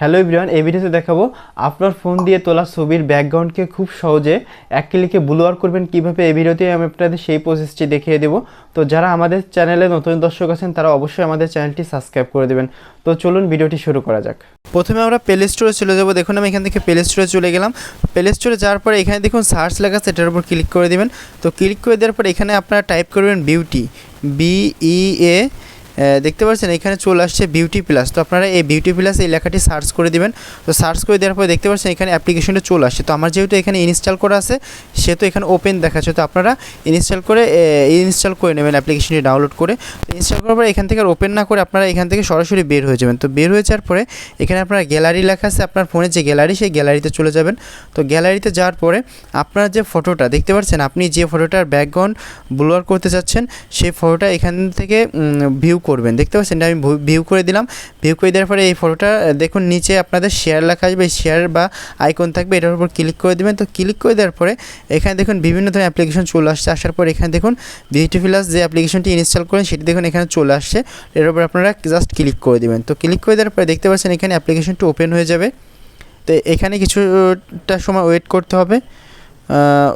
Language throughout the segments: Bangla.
হ্যালো এভরিওয়ান এই ভিডিওতে দেখাবো আপনার ফোন দিয়ে তোলা ছবির ব্যাকগ্রাউন্ডকে খুব সহজে এক ক্লিকে ব্লুয়ার করবেন, কীভাবে এই ভিডিওতে আমি আপনাদের সেই প্রসেসটি দেখিয়ে দেবো। তো যারা আমাদের চ্যানেলে নতুন দর্শক আছেন, তারা অবশ্যই আমাদের চ্যানেলটি সাবস্ক্রাইব করে দেবেন। তো চলুন ভিডিওটি শুরু করা যাক। প্রথমে আমরা প্লে স্টোরে চলে যাব। দেখুন, আমি এখান থেকে প্লে স্টোরে চলে গেলাম। প্লে স্টোরে যাওয়ার পরে এখানে দেখুন সার্চ লেখা আছে, এটার উপর ক্লিক করে দেবেন। তো ক্লিক করে দেওয়ার পরে এখানে আপনারা টাইপ করবেন বিউটি বিই এ দেখতে পাচ্ছেন, এখানে চলে আসছে বিউটি প্লাস তো আপনারা এই বিউটি প্লাস এই লেখাটি সার্চ করে দিবেন। তো সার্চ করে দেওয়ার পরে দেখতে পাচ্ছেন, এখানে অ্যাপ্লিকেশনটা চলে আসছে। তো আমার যেহেতু এখানে ইনস্টল করা আছে, সেহেতু এখানে ওপেন দেখাচ্ছে। তো আপনারা ইনস্টল করে ইনস্টল করে নেবেন অ্যাপ্লিকেশনটি ডাউনলোড করে। তো ইনস্টল করার পরে এখান থেকে আর ওপেন না করে আপনারা এখান থেকে সরাসরি বের হয়ে যাবেন। তো বের হয়ে যাওয়ার পরে এখানে আপনার গ্যালারি লেখা আছে, আপনার ফোনে যে গ্যালারি সেই গ্যালারিতে চলে যাবেন। তো গ্যালারিতে যাওয়ার পরে আপনার যে ফটোটা দেখতে পাচ্ছেন, আপনি যে ফটোটার ব্যাকগ্রাউন্ড ব্লোয়ার করতে চাচ্ছেন, সেই ফটোটা এখান থেকে ভিউ করবেন। দেখতে পাচ্ছেন, আমি ভিউ করে দিলাম। ভিউ করে দেওয়ার পরে এই ফটোটা দেখুন নিচে আপনাদের শেয়ার লেখা আসবে। শেয়ার বা আইকন থাকবে, এটার উপর ক্লিক করে দেবেন। তো ক্লিক করে দেওয়ার পরে এখানে দেখুন বিভিন্ন ধরনের অ্যাপ্লিকেশন চলে আসছে। আসার পর এখানে দেখুন বিউটিফিলাস যে অ্যাপ্লিকেশনটি ইনস্টল করেন, সেটি দেখুন এখানে চলে আসছে। এর উপর আপনারা জাস্ট ক্লিক করে দেবেন। তো ক্লিক করে দেওয়ার পরে দেখতে পাচ্ছেন এখানে অ্যাপ্লিকেশনটি ওপেন হয়ে যাবে। তো এখানে কিছুটা সময় ওয়েট করতে হবে।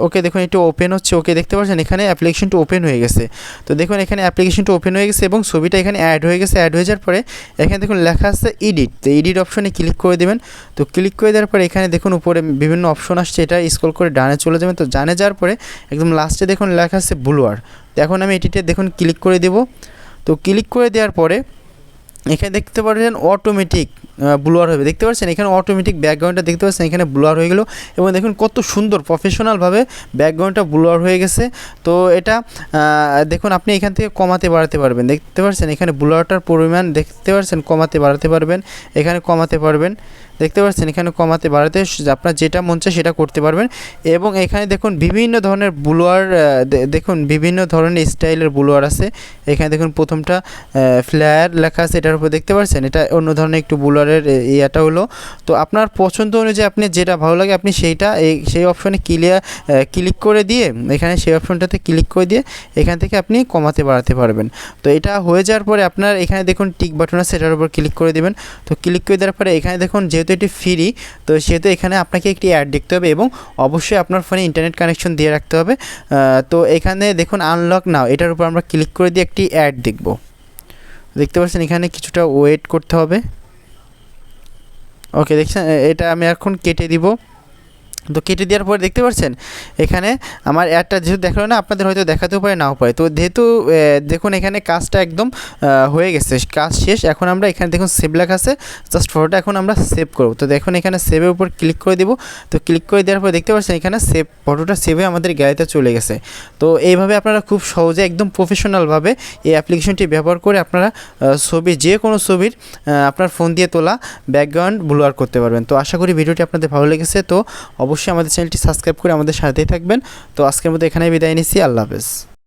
ওকে দেখুন একটু ওপেন হচ্ছে। ওকে দেখতে পাচ্ছেন, এখানে অ্যাপ্লিকেশনটা ওপেন হয়ে গেছে। তো দেখুন, এখানে অ্যাপ্লিকেশনটা ওপেন হয়ে গেছে এবং ছবিটা এখানে অ্যাড হয়ে গেছে। অ্যাড হয়ে যাওয়ার পরে এখানে দেখুন, লেখা আছে এডিট তো এডিট অপশনে ক্লিক করে দেবেন। তো ক্লিক করে দেওয়ার পরে এখানে দেখুন, উপরে বিভিন্ন অপশন আসছে। এটা স্ক্রল করে ডানে চলে যাবেন। তো জানে যাওয়ার পরে একদম লাস্টে দেখুন, লেখা আছে ব্লুয়ার তো এখন আমি এটিতে দেখুন ক্লিক করে দেব। তো ক্লিক করে দেওয়ার পরে এখানে দেখতে পাচ্ছেন অটোমেটিক ব্লোয়ার হবে দেখতে পাচ্ছেন? এখানে অটোমেটিক ব্যাকগ্রাউন্ডটা দেখতে পাচ্ছেন? এখানে ব্লোয়ার হয়ে গেলো। এবং দেখুন কত সুন্দর প্রফেশনালভাবে ব্যাকগ্রাউন্ডটা ব্লোয়ার হয়ে গেছে। তো এটা দেখুন আপনি এখান থেকে কমাতে বাড়াতে পারবেন। দেখতে পাচ্ছেন? এখানে ব্লোয়ারটার পরিমাণ দেখতে পাচ্ছেন? কমাতে বাড়াতে পারবেন। এখানে কমাতে পারবেন। দেখতে পাচ্ছেন এখানে কমাতে বাড়াতে আপনার যেটা মন চায় সেটা করতে পারবেন। এবং এখানে দেখুন বিভিন্ন ধরনের ব্লোয়ার দেখুন বিভিন্ন ধরনের স্টাইলের ব্লোয়ার আছে। এখানে দেখুন প্রথমটা ফ্ল্যার লেখা আছে এটার উপর দেখতে পাচ্ছেন। এটা অন্য ধরনের একটু ব্লোয়ারের ইয়াটা হলো। তো আপনার পছন্দ অনুযায়ী আপনি যেটা ভালো লাগে আপনি সেইটা এই সেই অপশনে ক্লিয়ার ক্লিক করে দিয়ে এখানে সেই অপশনটাতে ক্লিক করে দিয়ে এখান থেকে আপনি কমাতে বাড়াতে পারবেন। তো এটা হয়ে যাওয়ার পরে আপনার এখানে দেখুন টিক বাটন আছে এটার উপর ক্লিক করে দেবেন। তো ক্লিক করে দেওয়ার পরে এখানে দেখুন যেহেতু যেহেতু এটি ফ্রি তো সেহেতু এখানে আপনাকে একটি অ্যাড দেখতে হবে এবং অবশ্যই আপনার ফোনে ইন্টারনেট কানেকশন দিয়ে রাখতে হবে। তো এখানে দেখুন আনলক নাও এটার উপর আমরা ক্লিক করে দিয়ে একটি অ্যাড দেখব। দেখতে পাচ্ছেন এখানে কিছুটা ওয়েট করতে হবে। ওকে দেখছেন? এটা আমি এখন কেটে দিব। তো কেটে দেওয়ার পরে দেখতে পাচ্ছেন? এখানে আমার অ্যাডটা যেহেতু দেখাল না, আপনাদের হয়তো দেখাতেও পারে, নাও পারে। তো যেহেতু দেখুন এখানে কাজটা একদম হয়ে গেছে, কাজ শেষ। এখন আমরা এখানে দেখুন সেভ লেখা আছে জাস্ট ফটোটা এখন আমরা সেভ করব। তো দেখুন এখানে সেভের উপর ক্লিক করে দেবো। তো ক্লিক করে দেওয়ার পর দেখতে পাচ্ছেন এখানে সেভ ফটোটা সেভে আমাদের গ্যালারিতে চলে গেছে। তো এইভাবে আপনারা খুব সহজে একদম প্রফেশনালভাবে এই অ্যাপ্লিকেশনটি ব্যবহার করে আপনারা ছবি, যে কোনো ছবির আপনার ফোন দিয়ে তোলা ব্যাকগ্রাউন্ড ব্লুয়ার করতে পারবেন। তো আশা করি ভিডিওটি আপনাদের ভালো লেগেছে। তো অবশ্যই আমাদের চ্যানেলটি সাবস্ক্রাইব করে আমাদের সাথেই থাকবেন। তো আজকের মতো এখানে বিদায় নিচ্ছি। আল্লাহ হাফেজ।